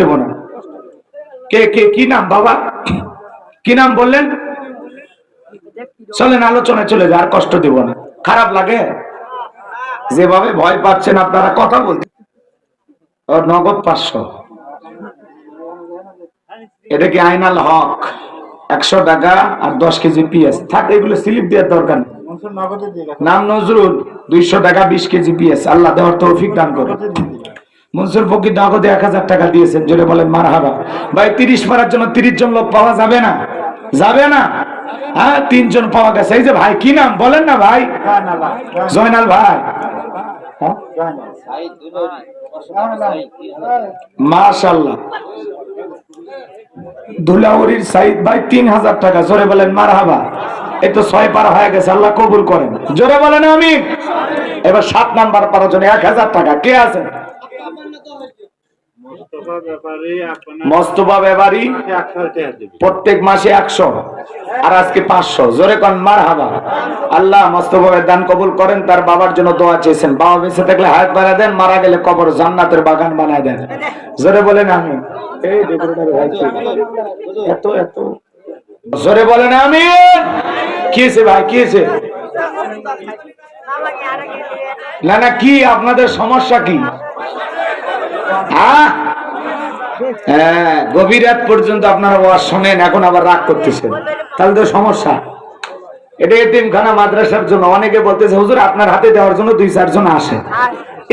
দেব না। কে কে কি নাম বাবা? কি নাম বললেন? চলেন আলোচনায় চলে যায় আর কষ্ট দেব না। খারাপ লাগে? যেভাবে ভয় পাচ্ছেন আপনারা কথা বলতে। নগদ পাঁচশো। এটা কি আইনাল হক? একশো টাকা আর দশ কেজি পিএস থাক এগুলো স্লিপ দেওয়ার দরকার নেই। নাম নজরুল দুইশো টাকা বিশ কেজি পিএস আল্লাহ দেওয়ার তৌফিক দান করো মনসুর ফকির নগদে এক হাজার টাকা দিয়েছেন, জোরে বলেন মার হাবা ভাই, তিরিশ মারার জন্য তিরিশ জন লোক পাওয়া যাবে না? যাবে না? হ্যাঁ তিনজন পাওয়া গেছে। এই যে ভাই, কি নাম? বলেন না ভাই। জয়নাল ভাই? মাশাল্লাহ ধুলাউরির সাইদ ভাই, তিন হাজার টাকা। জোরে বলেন মার হাবা এই তো ছয় পার হয়ে গেছে, আল্লাহ কবুল করেন। জোরে বলেন আমি এবার সাত নাম্বার পারার জন্য এক হাজার টাকা। কে আছেন? মস্তফা ব্যাপারী প্রত্যেক মাসে একশো আর আজকে পাঁচশো। জোরে কন মার হাবা আল্লাহ মস্তফা দান কবুল করেন তার বাবার জন্য দোয়া চেয়েছেন। বাবা বেঁচে থাকলে হায়াত বাড়ায় দেন মারা গেলে কবর জান্নাতের বাগান বানায় দেন। জোরে বলেন আমি এই? এত এত। জোরে বলেন আমি কি ভাই কি না না কি আপনাদের সমস্যা কি? হ্যাঁ? হ্যাঁ গভীর রাত পর্যন্ত আপনারা ওয়াজ শোনেন, এখন আবার রাগ করতেছেন। তাহলে তো সমস্যা। এটা মাদ্রাসার জন্য। অনেকে বলতেছে, হুজুর, আপনার হাতে দেওয়ার জন্য দুই চারজন আসে।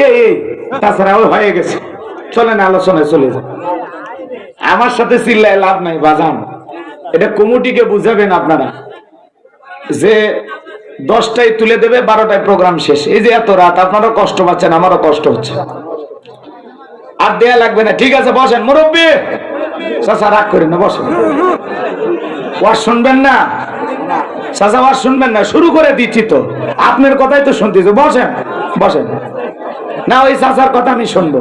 এই এই তাছাড়া হয়ে গেছে। চলেন, আলোচনায় চলে যান। আমার সাথে চিল্লায় লাভ নাই, বাজান। এটা কমিটিকে বুঝাবেন আপনারা। যে দশটায় তুলে দেবে, বারোটায় প্রোগ্রাম শেষ। এই যে এত রাত, আপনারও কষ্ট পাচ্ছেন, আমারও কষ্ট হচ্ছে। আর দেয়া লাগবে না। ঠিক আছে, বসেন। মুরব্বী! চাচা, রাগ করেন না, বসেন। ওয়াজ শুনবেন না? চাচা, ওয়াজ শুনবেন না? শুরু করে দিচ্ছি তো। আপনার কথাই তো শুনতেছি। বসেন বসেন। না, ওই চাচার কথা আমি শুনব।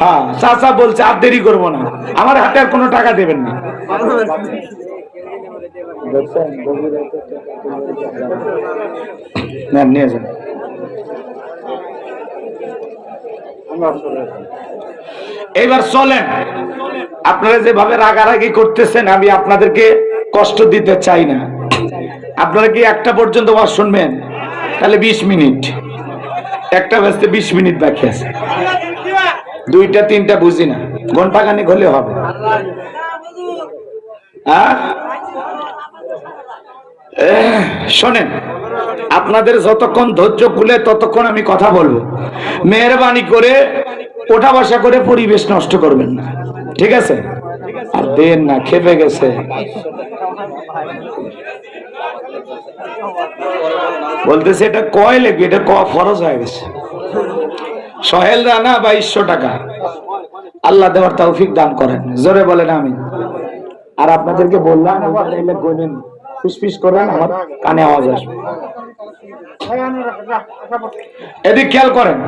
হ্যাঁ চাচা বলছে, আর দেরি করব না। আমার হাতে আর কোনো টাকা দেবেন না। নিয়ে যান। এইবার চলেন। আপনারা যেভাবে রাগারাগি করতেছেন, আমি আপনাদেরকে কষ্ট দিতে চাই না। আপনারা কি একটা পর্যন্ত ওয়াজ শুনবেন? তাহলে বিশ মিনিট। একটা বাজতে বিশ মিনিট বাকি আছে। দুইটা, তিনটা বুঝি না। ঘণ্টা খানিক হলে হবে। শোনেন। আপনাদের যতক্ষণ ধৈর্য খুলে ততক্ষণ আমি কথা বলব। মেহরবানি করে ওঠা বসা করে পরিবেশ নষ্ট করবেন না। ঠিক আছে? আর দেন না, খেপে গেছে। বলতেছে, এটা কয় লেগে এটা ক ফরজ হয়ে গেছে। সহেল রানা বাইশশো টাকা। আল্লাহ দেওয়ার তৌফিক দান করেন। জোরে বলেন আমি আর আপনাদেরকে বললাম গনেন ফিস করেন, আমার কানে আওয়াজ আসবে। এদিক খেয়াল করেন।